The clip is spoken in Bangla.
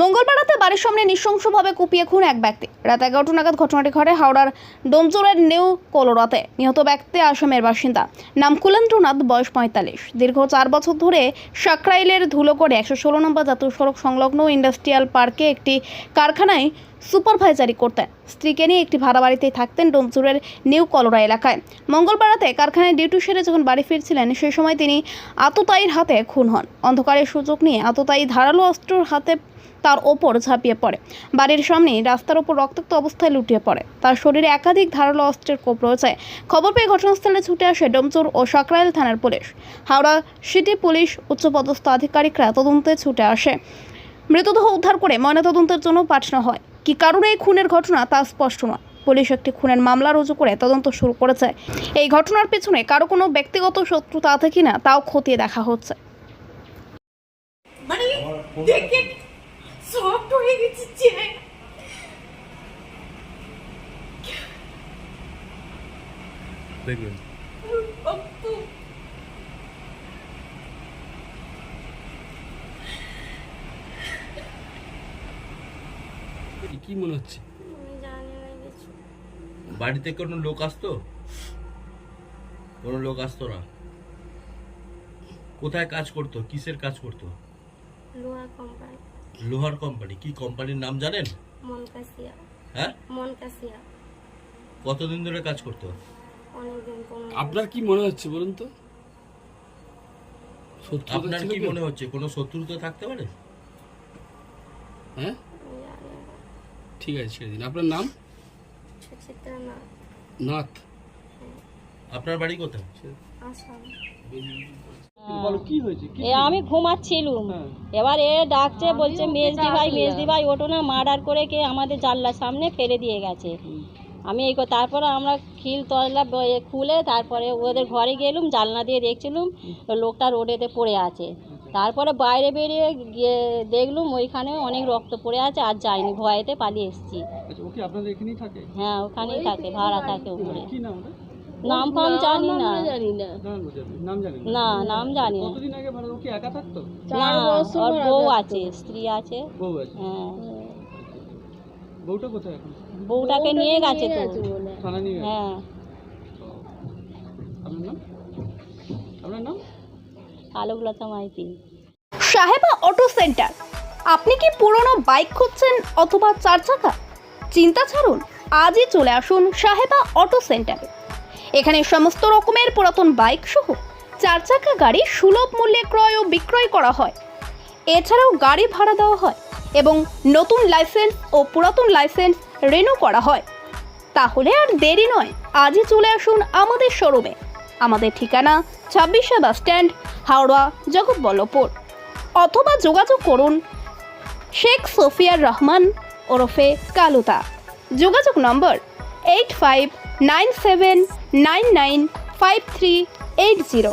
মঙ্গলবার বাড়ির সামনে নৃশংসভাবে কুপিয়ে খুন এক ব্যক্তি। রাত এগারোটা নাগাদ ঘটনাটি ঘটে হাওড়ার ডোমজোরের নিউ কলোরাতে। নিহত ব্যক্তি আসামের বাসিন্দা। নাম কুলেন্দ্রনাথ, বয়স পঁয়তাল্লিশ। দীর্ঘ চার বছর ধরে সাকরাইলের ধুলো করে একশো ষোলো নম্বর জাতীয় সড়ক সংলগ্ন ইন্ডাস্ট্রিয়াল পার্কে একটি কারখানায় সুপারভাইজারি করতেন। স্ত্রীকে নিয়ে একটি ভাড়া বাড়িতেই থাকতেন ডোমচুরের নিউ কলোরা এলাকায়। মঙ্গলবার রাতে কারখানায় ডিউটি সেরে যখন বাড়ি ফিরছিলেন সেই সময় তিনি আততায়ীর হাতে খুন হন। অন্ধকারের সুযোগ নিয়ে আততায়ী ধারালো অস্ত্রর হাতে তার ওপর ঝাঁপিয়ে পড়ে। বাড়ির সামনেই রাস্তার ওপর রক্তাক্ত অবস্থায় লুটিয়ে পড়ে। তার শরীরে একাধিক ধারালো অস্ত্রের কোপ রয়েছে। খবর পেয়ে ঘটনাস্থলে ছুটে আসে ডোমচুর ও সাকরাইল থানার পুলিশ। হাওড়া সিটি পুলিশ উচ্চপদস্থ আধিকারিকরা তদন্তে ছুটে আসে। মৃতদেহ উদ্ধার করে ময়নাতদন্তের জন্য পাঠানো হয়। কী কারণে এই খুনের ঘটনা তা স্পষ্ট নয়। পুলিশ একটি খুনের মামলা রুজু করে তদন্ত শুরু করেছে। এই ঘটনার পেছনে কারও কোনো ব্যক্তিগত শত্রুতা আছে কিনা তাও খতিয়ে দেখা হচ্ছে। মানে দেখে সফট হয়ে গেছে চেহারা। দেখবেন অপু এ কি মনে হচ্ছে? আমি জানি বাড়িতে কোনো লোক আসতো? কোনো লোক আসতো না? কোথায় কাজ করতো? কিসের কাজ করতো? লোহা কোম্পানি লোহার কোম্পানি কি কোম্পানির নাম জানেন? হ্যাঁ? মনকাসিয়া। কতদিন ধরে কাজ করতো? অনেকদিন কোনো আপনার কি মনে হচ্ছে বলুন তো? আপনার কি মনে হচ্ছে? কোনো শত্রুতা থাকতে পারে? হ্যাঁ? ঠিক আছে ছেড়ে দিন। আপনার নাম? নাথ। আপনার বাড়ি কোথায়? আসাম এ আমি ঘুমাচ্ছিলুম। এবার এ ডাকছে বলছে মেজদি ভাই মেজদি ভাই ওটো না মার্ডার করে কে আমাদের জানলার সামনে ফেলে দিয়ে গেছে। আমি এই ক- তারপরে আমরা খিল তলা খুলে তারপরে ওদের ঘরে গেলুম জানলা দিয়ে দেখছিলুম লোকটা রোডেতে পড়ে আছে। তারপরে বাইরে বেরিয়ে গিয়ে দেখলুম ওইখানে অনেক রক্ত পড়ে আছে আর যাইনি ভয়েতে পালিয়ে এসেছি। আচ্ছা হ্যাঁ ওখানেই থাকে ভাড়া থাকে কি নাম ফাম জানি না। না। নাম জানি না। না ওর বউ আছে স্ত্রী আছে। হ্যাঁ। বউটা কোথায় বউটাকে নিয়ে গেছে তো। নিয়ে গেছে। হ্যাঁ আপনার নাম আপনার নাম আলোকলতা মাইতি সাহেবা অটো সেন্টার। আপনি কি পুরনো বাইক খুঁজছেন অথবা চার চাকা? চিন্তা ছাড়ুন, আজই চলে আসুন সাহেবা অটো সেন্টারে। এখানে সমস্ত রকমের পুরাতন বাইক সহ চার চাকা গাড়ি সুলভ মূল্যে ক্রয় ও বিক্রয় করা হয়। এছাড়াও গাড়ি ভাড়া দেওয়া হয় এবং নতুন লাইসেন্স ও পুরাতন লাইসেন্স রেনু করা হয়। তাহলে আর দেরি নয়, আজই চলে আসুন আমাদের শোরুমে। আমাদের ঠিকানা ছাব্বিশে বাস স্ট্যান্ড হাওড়া জগৎবল্লভপুর অথবা যোগাযোগ করুন শেখ সোফিয়ার রহমান ওরফে কালুতা। যোগাযোগ number eight five nine seven nine nine five three eight zero.